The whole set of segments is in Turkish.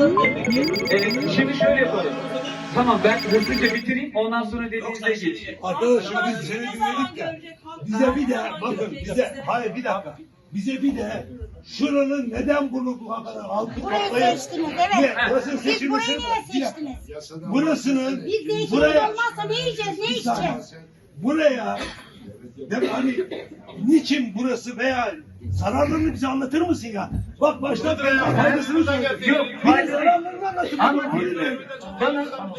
Evet, şimdi şöyle yapalım. Tamam ben hızlıca bitireyim ondan sonra dediğinizde geçeyim. Arkadaşım biz seni dinledik de bize bir de bakın bize hayır bir dakika bize bir de şuranın neden bunu bu kadar halkı Burayı toplayıp seçtiniz evet. Niye? Burası Siz seçilmiş. burayı Bir niye dakika. seçtiniz? Burasının Biz değişiklik buraya olmazsa ne yiyeceğiz, ne içeceğiz? buraya de hani niçin burası veya zararlarını bize anlatır mısın ya? Bak başta ben faydasını. Yok, Bir zararlarını anlatın. Anlatayım.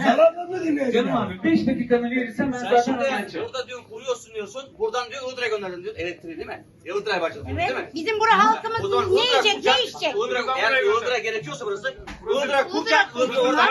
Zararlarını dinleyelim. canım ya. abi 5 dakikanı verirsen ben Sen zaten şimdi anlatacağım. burada diyorsun kuruyorsun diyorsun. Buradan diyor Ilıdır'a gönderdin diyor. Elektriği değil mi? Ilıdır'a başladın değil mi? Evet. Bizim burada halkımız zaman ne yiyecek, kuracak. ne içecek? Ilıdır'a, eğer Ilıdır'a gerekiyorsa burası. Ilıdır'a kuracak. Oradan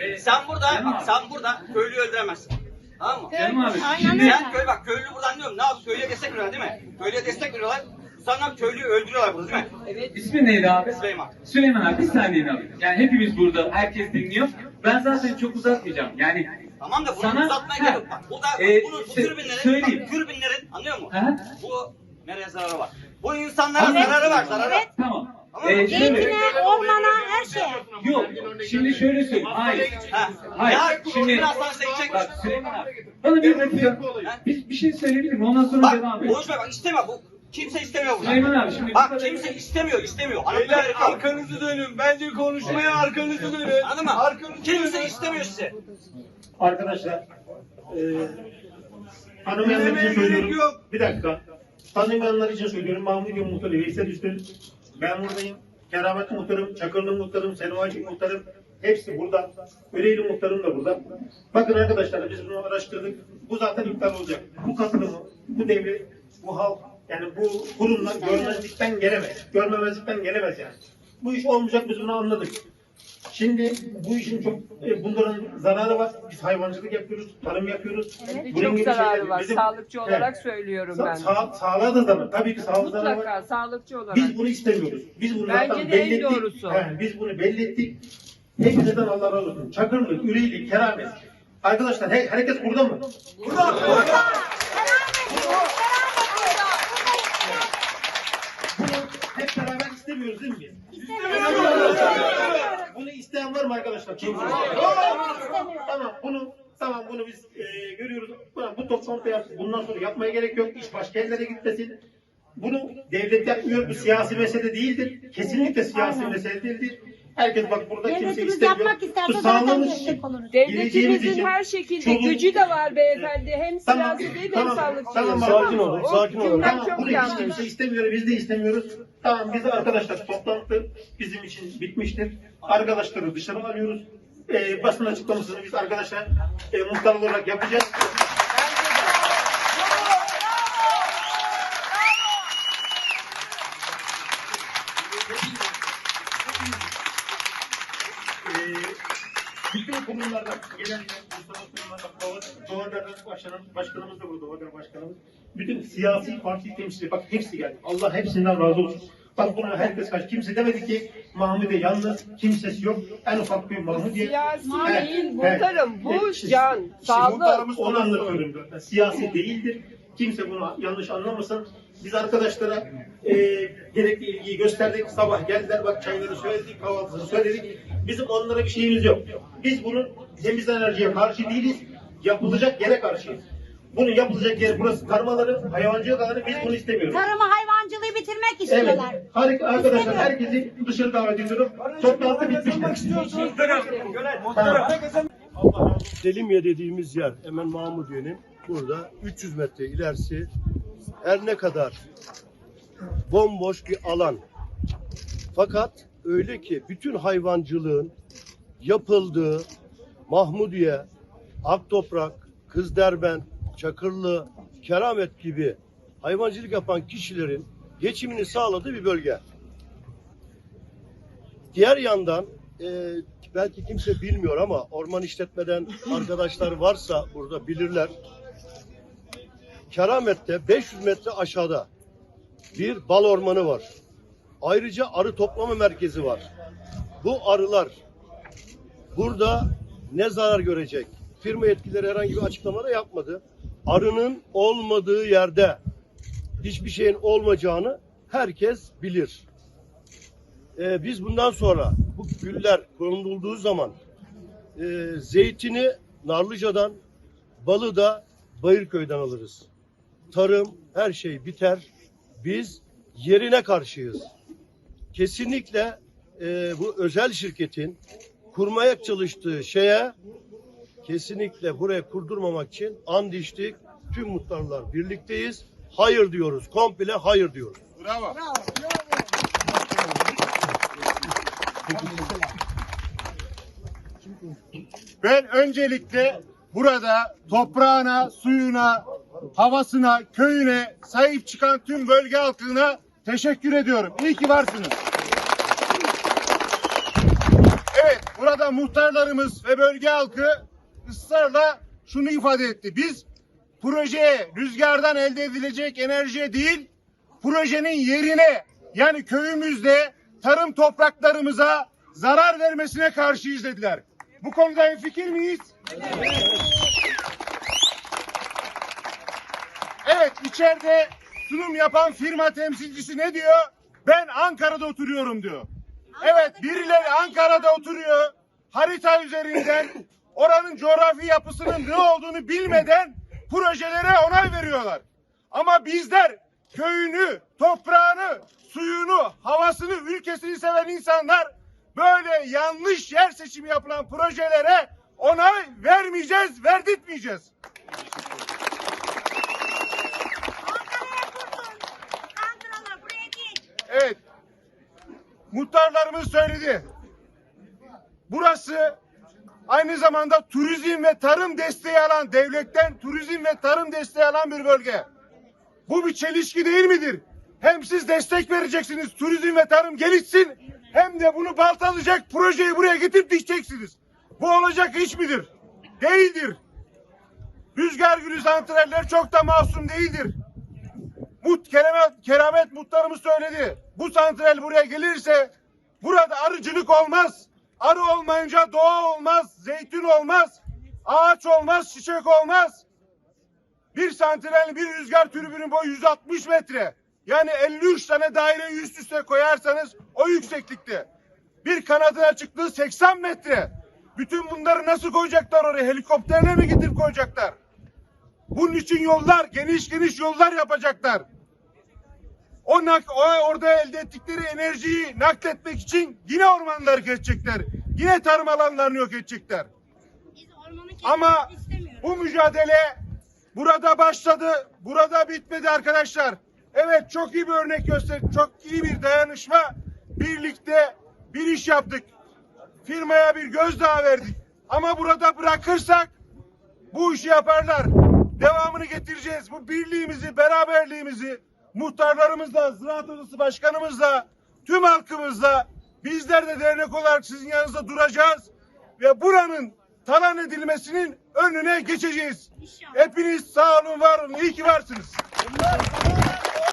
Evet. Sen burada, sen burada köylüyü öldüremezsin. Tamam mı? Canım abi Aynen şimdi öyle. Sen köy bak köylü buradan diyorum. Ne yap? Köylüye destek veriyorlar değil mi? Köylüye destek veriyorlar. Sonra köylüyü öldürüyorlar burada değil mi? ismin neydi abi? Süleyman. Süleyman abi bir saniye abi. Yani hepimiz burada herkes dinliyor. Ben zaten çok uzatmayacağım. Yani Tamam da bunu Sana- uzatmaya gerek yok. Bak burada Ee, bunun, bu işte türbinlerin, söyleyeyim. bak, türbinlerin anlıyor musun? Ha? Bu nereye zararı var? Bu insanlara Evet. zararı var, zararı var. Evet. tamam. Ama Ee, şöyle, Zeytine, ormana, her şeye. yok şimdi şöyle söyleyeyim. Hayır. Ha. Hayır. Ya Şimdi. Bak Süleyman abi. Bana bir dakika. Bir, bir şey söyleyebilir miyim? Ondan sonra devam Bak edelim. konuşma bak istemiyor bu. Kimse istemiyor burada. Süleyman abi şimdi Bak kimse istemiyor, istemiyor. Anlatmaya Beyler arkanızı dönün. Bence konuşmaya arkanızı dönün. Anladın mı? Arkanızı Kimse dönün. istemiyor sizi. Arkadaşlar, e, tanımayanlar için Dinlemeye gerek söylüyorum. yok. Bir dakika. Tanımayanlar için söylüyorum. Mahmut Yol Muhtarı, Veysel Üstün. Ben buradayım. Keramet Muhtarım, Çakırlı Muhtarım, Senuvacı Muhtarım. Hepsi burada. Öyleyli Muhtarım da burada. Bakın arkadaşlar biz bunu araştırdık. Bu zaten iptal olacak. Bu katılımı, bu devlet, bu halk, yani bu kurumlar görmezlikten gelemez. Görmemezlikten gelemez yani. Bu iş olmayacak biz bunu anladık. Şimdi bu işin çok e, bunların zararı var. Biz hayvancılık yapıyoruz, tarım yapıyoruz. Evet, Bunun çok gibi zararı şeyler- var. bizim- Sağlıkçı Evet. olarak söylüyorum Sa- ben. sağ, sağlığa da zarar. Tabii ki sağlığa zararı var. Mutlaka sağlıkçı olarak. Biz bunu istemiyoruz. Biz bunu Bence zaten belli ettik. He, biz bunu belli ettik. Hepinizden Allah razı olsun. Çakırlık, Üreylik, Keramet. Arkadaşlar he, herkes burada mı? Bunu hep beraber istemiyoruz değil mi? Bunu isteyen var mı arkadaşlar? Kim? Tamam bunu tamam bunu biz e, görüyoruz. Bu toplantı yap, bundan sonra yapmaya gerek yok. İş başka yerlere gitmesin. Bunu devlet yapmıyor. Bu siyasi mesele değildir. Kesinlikle siyasi mesele değildir. Herkes bak burada kimse Devletimiz istemiyor. yapmak isterse zaten sağlığımız destek oluruz. Devletimizin için, her şekilde çoluk- gücü de var beyefendi. Hem Tamam, siyasi değil tamam, hem sağlıkçı. tamam, Tamam sakin mı? olun, sakin olun. Tamam, çok bunu hiç yanlış. kimse istemiyor, biz de istemiyoruz. Tamam, biz de arkadaşlar toplantı bizim için bitmiştir. Arkadaşları dışarı alıyoruz. Ee, basın açıklamasını biz arkadaşlar e, muhtar olarak yapacağız. Ee, bütün kurumlardan gelen Mustafa Süleyman Doğadar'dan başkanım, başkanımız da burada, Doğadar başkanımız. Bütün siyasi parti temsilcileri, bak hepsi geldi. Allah hepsinden razı olsun. Bak buna herkes kaç. Kimse demedi ki Mahmud'e yalnız, kimsesi yok. En ufak bir Mahmud'ye. Siyasi Evet, değil evet. muhtarım. Bu Evet, can, sağlık. Onu anlatıyorum. Siyasi değildir. Kimse bunu yanlış anlamasın. Biz arkadaşlara e, gerekli ilgiyi gösterdik. Sabah geldiler bak çayları söyledik, kahvaltısını söyledik. Bizim onlara bir şeyimiz yok. Biz bunun temiz enerjiye karşı değiliz. Yapılacak yere karşıyız. Bunun yapılacak yer burası karmaları, hayvancılık alanı biz bunu istemiyoruz. Tarımı, hayvancılığı bitirmek Evet. istiyorlar. Harika arkadaşlar herkesi dışarı davet ediyorum. Toplantı bitmiştir. Selimye dediğimiz yer hemen Mahmudiye'nin burada 300 metre ilerisi her ne kadar bomboş bir alan. Fakat öyle ki bütün hayvancılığın yapıldığı Mahmudiye, Aktoprak, Kızderbent, Çakırlı, Keramet gibi hayvancılık yapan kişilerin geçimini sağladığı bir bölge. Diğer yandan e, belki kimse bilmiyor ama orman işletmeden arkadaşlar varsa burada bilirler. Keramet'te 500 metre aşağıda bir bal ormanı var. Ayrıca arı toplama merkezi var. Bu arılar burada ne zarar görecek? Firma yetkilileri herhangi bir açıklama da yapmadı. Arının olmadığı yerde hiçbir şeyin olmayacağını herkes bilir. Ee, biz bundan sonra bu güller konulduğu zaman e, zeytini Narlıca'dan, balı da Bayırköy'den alırız. Tarım, her şey biter. Biz yerine karşıyız. Kesinlikle e, bu özel şirketin kurmaya çalıştığı şeye kesinlikle buraya kurdurmamak için and içtik. Tüm muhtarlar birlikteyiz. Hayır diyoruz. Komple hayır diyoruz. Ben öncelikle burada toprağına, suyuna, havasına, köyüne sahip çıkan tüm bölge halkına teşekkür ediyorum. İyi ki varsınız. Evet, burada muhtarlarımız ve bölge halkı ısrarla şunu ifade etti. Biz projeye, rüzgardan elde edilecek enerjiye değil, projenin yerine yani köyümüzde tarım topraklarımıza zarar vermesine karşıyız dediler. Bu konuda fikir miyiz? Evet içeride sunum yapan firma temsilcisi ne diyor? Ben Ankara'da oturuyorum diyor. Evet birileri Ankara'da oturuyor. Harita üzerinden oranın coğrafi yapısının ne olduğunu bilmeden projelere onay veriyorlar. Ama bizler köyünü, toprağını, suyunu, havasını, ülkesini seven insanlar böyle yanlış yer seçimi yapılan projelere onay vermeyeceğiz, verdirtmeyeceğiz. Ankara'ya kurtun. Ankaralı buraya değil. Evet. Muhtarlarımız söyledi. Burası aynı zamanda turizm ve tarım desteği alan devletten turizm ve tarım desteği alan bir bölge. Bu bir çelişki değil midir? Hem siz destek vereceksiniz turizm ve tarım gelişsin hem de bunu baltalayacak projeyi buraya getirip dikeceksiniz. Bu olacak iş midir? Değildir. Rüzgar gülü santraller çok da masum değildir. Mut keramet, keramet muhtarımız söyledi. Bu santral buraya gelirse burada arıcılık olmaz. Arı olmayınca doğa olmaz, zeytin olmaz, ağaç olmaz, çiçek olmaz. Bir santral bir rüzgar türbünün boyu 160 metre. Yani 53 tane daireyi üst üste koyarsanız o yükseklikte. Bir kanadına çıktığı 80 metre. Bütün bunları nasıl koyacaklar oraya? Helikopterle mi getirip koyacaklar? Bunun için yollar, geniş geniş yollar yapacaklar. O, nak, o orada elde ettikleri enerjiyi nakletmek için yine ormanları kesecekler. Yine tarım alanlarını yok edecekler. Ama bu mücadele burada başladı, burada bitmedi arkadaşlar. Evet çok iyi bir örnek göster, çok iyi bir dayanışma. Birlikte bir iş yaptık. Firmaya bir gözdağı verdik. Ama burada bırakırsak bu işi yaparlar. Devamını getireceğiz. Bu birliğimizi, beraberliğimizi muhtarlarımızla, Ziraat Odası Başkanımızla, tüm halkımızla bizler de dernek olarak sizin yanınızda duracağız ve buranın talan edilmesinin önüne geçeceğiz. İnşallah. Hepiniz sağ olun, var olun. İyi ki varsınız.